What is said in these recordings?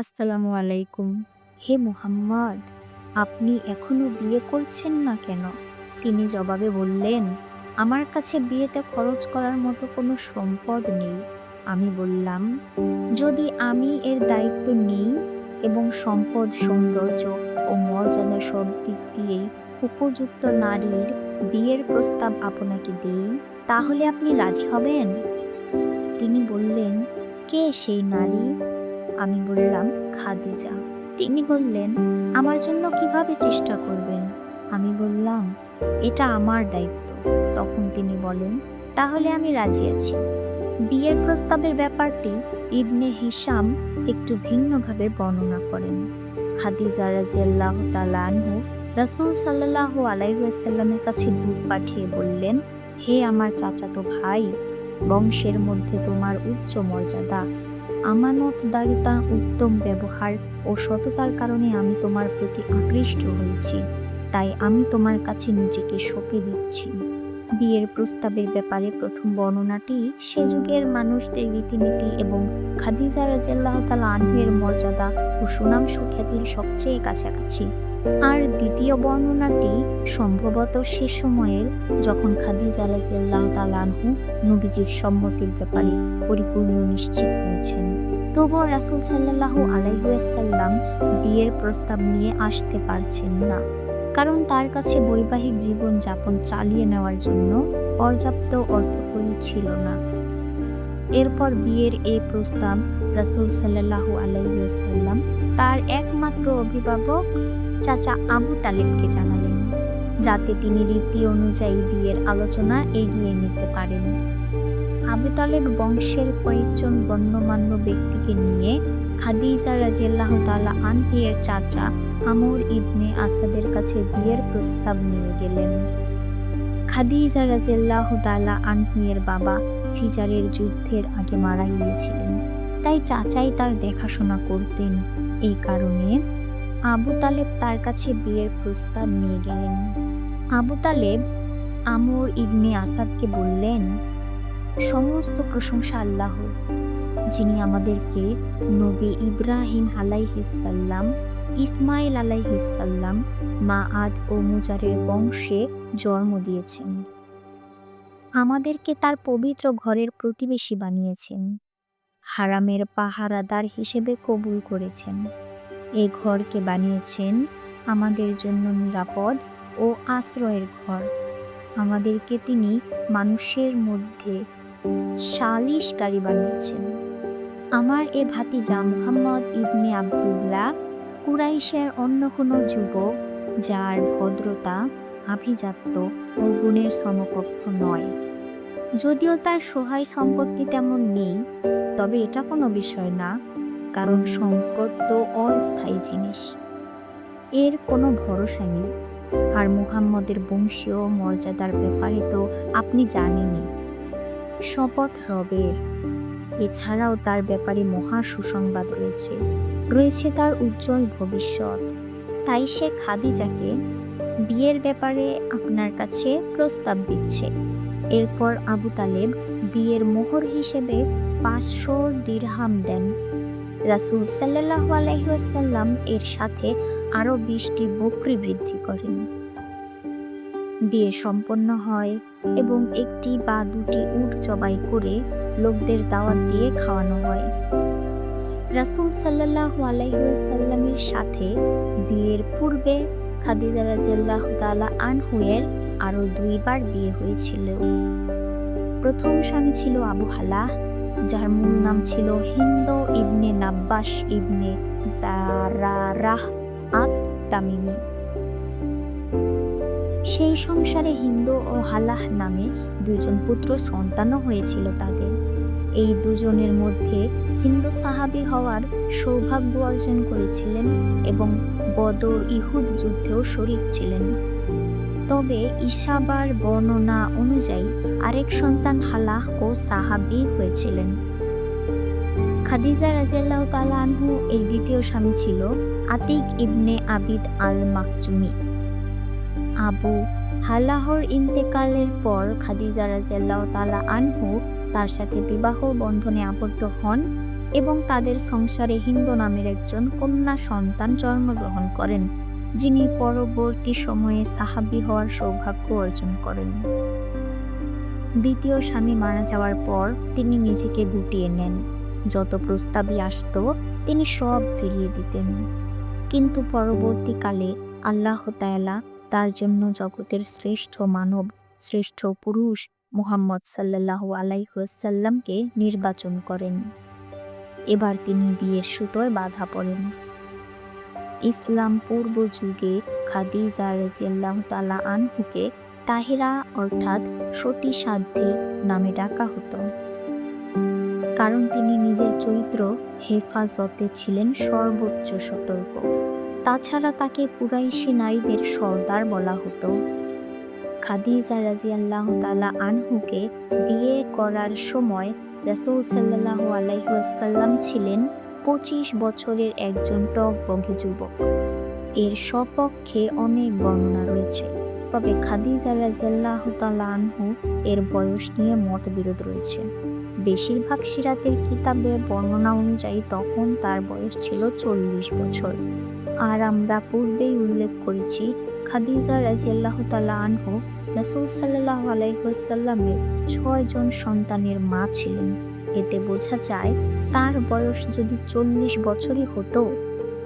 আসসালামু আলাইকুম। হে মুহাম্মদ, আপনি এখনও বিয়ে করছেন না কেন? তিনি জবাবে বললেন, আমার কাছে বিয়েতে খরচ করার মতো কোনো সম্পদ নেই। আমি বললাম, যদি আমি এর দায়িত্ব নিই এবং সম্পদ, সৌন্দর্য ও মর্যাদা সব দিক দিয়েই উপযুক্ত নারীর বিয়ের প্রস্তাব আপনাকে দিই, তাহলে আপনি রাজি হবেন? তিনি বললেন, কে সেই নারী? আমি বললাম, খাদিজা। তিনি বললেন, আমার জন্য কীভাবে চেষ্টা করবেন? আমি বললাম, এটা আমার দায়িত্ব। তখন তিনি বলেন, তাহলে আমি রাজি আছি। বিয়ের প্রস্তাবের ব্যাপারটি ইবনে হিসাম একটু ভিন্নভাবে বর্ণনা করেন। খাদিজা রাজিয়াল্লাহ তাআলা আনহু রাসূল সাল্লাল্লাহু আলাইহি ওয়াসাল্লামের কাছে দূত পাঠিয়ে বললেন, হে আমার চাচাতো ভাই, বংশের মধ্যে তোমার উচ্চ মর্যাদা। আমানতদারিতা উত্তম ব্যবহার ও সততার কারণে আমি তোমার প্রতি আকৃষ্ট হয়েছি। তাই আমি তোমার কাছে নিজেকে সঁপে দিচ্ছি। বিয়ের প্রস্তাবের ব্যাপারে প্রথম বর্ণনাটি সে যুগের মানুষদের রীতিনীতি এবং খাদিজা রাজিয়াল্লাহ তাআলা আনহুয়ের মর্যাদা ও সুনাম সুখ্যাতির সবচেয়ে কাছাকাছি। আর দ্বিতীয় বর্ণনাটি সম্ভবত সে সময়ের যখন খাদিজা রাজিয়াল্লাহ তাআলা আনহু নবীজির সম্মতির ব্যাপারে পরিপূর্ণ নিশ্চিত হয়েছেন তবুও রাসূল সাল্লাল্লাহু আলাইসাল্লাম বিয়ের প্রস্তাব নিয়ে আসতে পারছেন না। কারণ তার কাছে বৈবাহিক জীবন যাপন চালিয়ে নেওয়ার জন্য পর্যাপ্ত অর্থকরী ছিল না। এরপর বিয়ের এই প্রস্তাব রাসূল সাল্লাল্লাহু আলাইসাল্লাম তার একমাত্র অভিভাবক চাচা আবু তালেবকে জানালেন, যাতে তিনি রীতি অনুযায়ী বিয়ের আলোচনা এগিয়ে নিতে পারেন। আবু তালেব বংশের কয়েকজন গণ্যমান্য ব্যক্তিকে নিয়ে খাদিজা রাজিয়াল্লাহ তালা আনহিয়ের চাচা আমর ইবনে আসাদের কাছে বিয়ের প্রস্তাব নিয়ে গেলেন। খাদিজা রাজিয়াল্লাহ তালা আনহিয়ের বাবা ফিজারের যুদ্ধের আগে মারা গিয়েছিলেন। তাই চাচাই তার দেখাশোনা করতেন। এই কারণে আবু তালেব তার কাছে বিয়ের প্রস্তাব নিয়ে গেলেন। আবু তালেব আমর ইবনে আসাদকে বললেন সমস্ত প্রশংসা আল্লাহ, যিনি আমাদেরকে নবী ইব্রাহিম আলাইহিসাল্লাম ইসমাইল আলাইহিসাল্লাম মা আদ ও মুজারের বংশে জন্ম দিয়েছেন। আমাদেরকে তার পবিত্র ঘরের প্রতিবেশী বানিয়েছেন। হারামের পাহারাদার হিসেবে কবুল করেছেন। এ ঘরকে বানিয়েছেন আমাদের জন্য নিরাপদ ও আশ্রয়ের ঘর। আমাদেরকে তিনি মানুষের মধ্যে সালিশকারী বানিয়েছেন। আমার এ ভাতিজা মুহাম্মদ ইবনে আবদুল্লাহ কুরাইশের অন্য কোনো যুবক যার ভদ্রতা, আভিজাত্য ও গুণের সমকক্ষ নয়। যদিও তার সহায় সম্পত্তি তেমন নেই, তবে এটা কোনো বিষয় না, কারণ সম্পদ তো অস্থায়ী জিনিস। এর কোনো ভরসা নেই। আর মুহাম্মদের বংশীয় মর্যাদার ব্যাপারে তো আপনি জানেনই। শপথ রবের এছাড়াও তার ব্যাপারে মহা সুসংবাদ রয়েছে। রয়েছে তার উজ্জ্বল ভবিষ্যৎ। তাই সে খাদিজাকে বিয়ের ব্যাপারে আপনার কাছে প্রস্তাব দিচ্ছে। এরপর আবু তালেব বিয়ের মোহর হিসেবে পাঁচশো দিরহাম দেন। রাসুল সাল্লাহ আলহিহাসাল্লাম এর সাথে আরও বিশটি বকরি বৃদ্ধি করেন। বিয়ে সম্পন্ন হয় এবং একটি বা দুটি উট জবাই করে লোকদের দাওয়াত দিয়ে খাওয়ানো হয়। রাসুল সাল্লাহ আলাইসাল্লামের সাথে বিয়ের পূর্বে খাদিজা রাজিয়াল্লাহ তালা আনহুয়ের আরও দুইবার বিয়ে হয়েছিল। প্রথম স্বামী ছিল আবু হালাহ, যার মূল নাম ছিল হিন্দ ইবনে নাব্বাস ইবনে জারারাহ আত তামিমি সেই সংসারে হিন্দু ও হালাহ নামে দুজন পুত্র সন্তানও হয়েছিল তাদের। এই দুজনের মধ্যে হিন্দু সাহাবি হওয়ার সৌভাগ্য অর্জন করেছিলেন এবং বদর ইহুদ যুদ্ধেও শরিক ছিলেন। তবে ইসাবার বর্ণনা অনুযায়ী আরেক সন্তান হালাহ ও সাহাবি হয়েছিলেন। খাদিজা রাজিয়াল্লাহ তালা আনহু এই দ্বিতীয় স্বামী ছিল আতিক ইবনে আবিদ আল মাকচুমি আবু হালাহর ইন্তেকালের পর খাদিজা রাজিয়াল্লাহ তালা আনহু তার সাথে বিবাহ বন্ধনে আবদ্ধ হন এবং তাদের সংসারে হিন্দু নামের একজন কন্যা সন্তান জন্মগ্রহণ করেন, যিনি পরবর্তী সময়ে সাহাবি হওয়ার সৌভাগ্য অর্জন করেন। দ্বিতীয় স্বামী মারা যাওয়ার পর তিনি নিজেকে গুটিয়ে নেন। যত প্রস্তাবই আসত, তিনি সব ফিরিয়ে দিতেন। কিন্তু পরবর্তীকালে আল্লাহ তায়ালা তার জন্য জগতের শ্রেষ্ঠ মানব, শ্রেষ্ঠ পুরুষ মুহাম্মদ সাল্লাহ আলাইসাল্লামকে নির্বাচন করেন। এবার তিনি বিয়ের সুতোয় বাধা পড়েন। ইসলাম পূর্ব যুগে খাদিজা রাজিয়াল্লাহ তালা আনহুকে তাহিরা অর্থাৎ সতী সাধ্যী নামে ডাকা হতো। কারণ তিনি নিজের চরিত্র হেফাজতে ছিলেন সর্বোচ্চ সতর্ক। তাছাড়া তাকে পুরাইশি নারীদের সর্দার বলা হতো। খাদিজা রাজিয়াল্লাহ তালা আনহুকে বিয়ে করার সময় রাসুল সাল্লাহ আলাইসাল্লাম ছিলেন পঁচিশ বছরের একজন টকবগি যুবক। এর সপক্ষে অনেক বর্ণনা রয়েছে, তবে খাদিজা রাজিয়াল্লাহ তালা আনহু এর বয়স নিয়ে মতবিরোধ রয়েছে। বেশিরভাগ সিরাতের কিতাবে বর্ণনা অনুযায়ী তখন তার বয়স ছিল চল্লিশ বছর। আর আমরা পূর্বেই উল্লেখ করেছি খাদিজা রাজিয়াল্লাহ তালা আনহু রাসুল সাল্লাহ আলাইসাল্লামের ছয়জন সন্তানের মা ছিলেন। এতে বোঝা যায় তার বয়স যদি চল্লিশ বছরই হতো,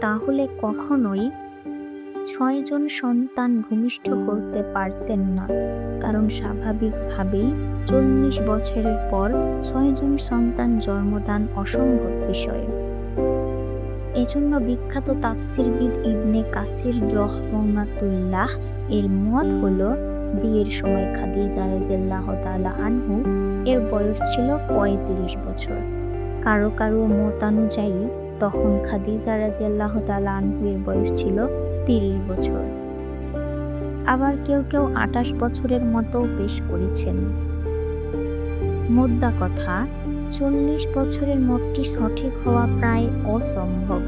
তাহলে কখনোই ছয়জন সন্তান ভূমিষ্ঠ করতে পারতেন না। কারণ স্বাভাবিকভাবেই চল্লিশ বছরের পর ছয়জন সন্তান জন্মদান অসম্ভব বিষয়। এজন্য বিখ্যাত তাফসিরবিদ ইবনে কাসির রহমাতুল্লাহ এর মত হল, বিয়ের সময় খাদিজা রাজিয়াল্লাহ তাআলা আনহু এর বয়স ছিল পঁয়ত্রিশ বছর। কারও কারও মতানুযায়ী তখন খাদিজা রাজিয়াল্লাহ তাআলা আনহু এর বয়স ছিল তিরিশ বছর। আবার কেউ কেউ আঠাশ বছরের মতো পেশ করেছেন। মোদ্দা কথা, চল্লিশ বছরের মোটটি সঠিক হওয়া প্রায় অসম্ভব।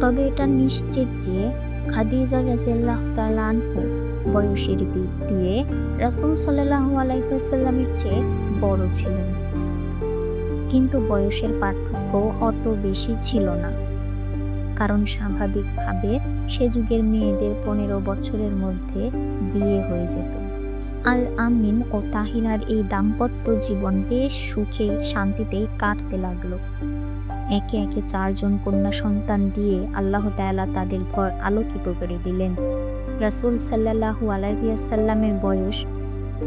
তবে এটা নিশ্চিত যে খাদিজা রাজিয়াল্লাহ তাআলা আনহু বয়সের দিক দিয়ে রাসুল সাল্লাহ আলাইসাল্লামের চেয়ে বড় ছিলেন। কিন্তু বয়সের পার্থক্য অত বেশি ছিল না। কারণ স্বাভাবিকভাবে সে যুগের মেয়েদের পনেরো বছরের মধ্যে বিয়ে হয়ে যেত। আল আমিন ও তাহিরার এই দাম্পত্য জীবন বেশ সুখে শান্তিতেই কাটতে লাগল। একে একে চারজন কন্যা সন্তান দিয়ে আল্লাহ তায়ালা তাদের ঘর আলোকিত করে দিলেন। রাসুল সাল্লাহু আলাইসাল্লামের বয়স,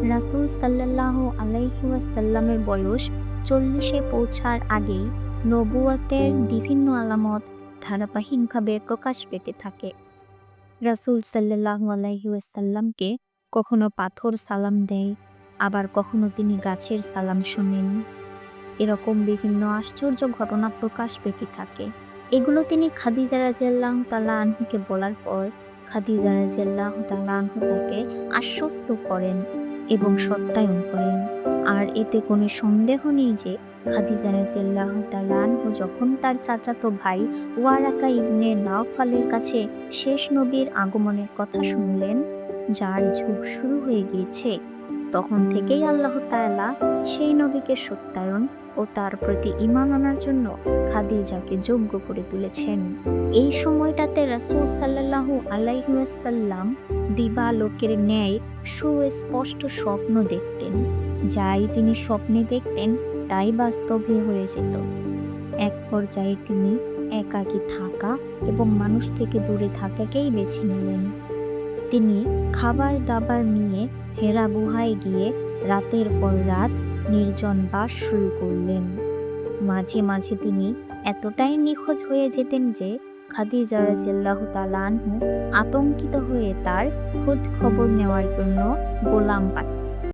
রাসুল সাল্লাহু আলাইসাল্লামের বয়স চল্লিশে পৌঁছার আগেই নবুয়াতের বিভিন্ন আলামত ধারাবাহিকভাবে প্রকাশ পেতে থাকে। রাসুল সাল্লাহু আলাইসাল্লামকে কখনো পাথর সালাম দেয়, আবার কখনো তিনি গাছের সালাম শোনেন। এরকম বিভিন্ন আশ্চর্য ঘটনা প্রকাশ পেতে থাকে। এগুলো তিনি খাদিজা রাজিয়াল্লাহ তালা আনহুকে বলার পর খাদিজা রাজিয়াল্লাহ তালা আনহু তাকে আশ্বস্ত করেন এবং সত্যায়ন করেন। আর এতে কোনো সন্দেহ নেই যে খাদিজা রাজিয়াল্লাহ তালা আনহু যখন তার চাচাতো ভাই ওয়ারাকা ইবনে নাওফালের কাছে শেষ নবীর আগমনের কথা শুনলেন, যার যুগ শুরু হয়ে গিয়েছে তখন থেকেই আল্লাহ তাআলা সেই নবীকে সত্যায়ন ও তার প্রতি ইমান আনার জন্য খাদিজাকে যোগ্য করে তুলেছেন। এই সময়টাতে রাসূল সাল্লাল্লাহু আলাইহি ওয়াসাল্লাম দিবা লোকের ন্যায় সুস্পষ্ট স্বপ্ন দেখতেন। যাই তিনি স্বপ্নে দেখতেন, তাই বাস্তবে হয়ে যেত। এক পর্যায়ে তিনি একাকী থাকা এবং মানুষ থেকে দূরে থাকাকেই বেছে নিলেন। তিনি খাবার দাবার নিয়ে হেরা গুহায় গিয়ে রাতের পর রাত নির্জন বাস শুরু করলেন। মাঝে মাঝে তিনি এতটাই নিখোঁজ হয়ে যেতেন যে খাদিজা রাজিল্লাহ তালানহু আতঙ্কিত হয়ে তার খোঁজ খবর নেওয়ার জন্য গোলাম পাঠাতেন।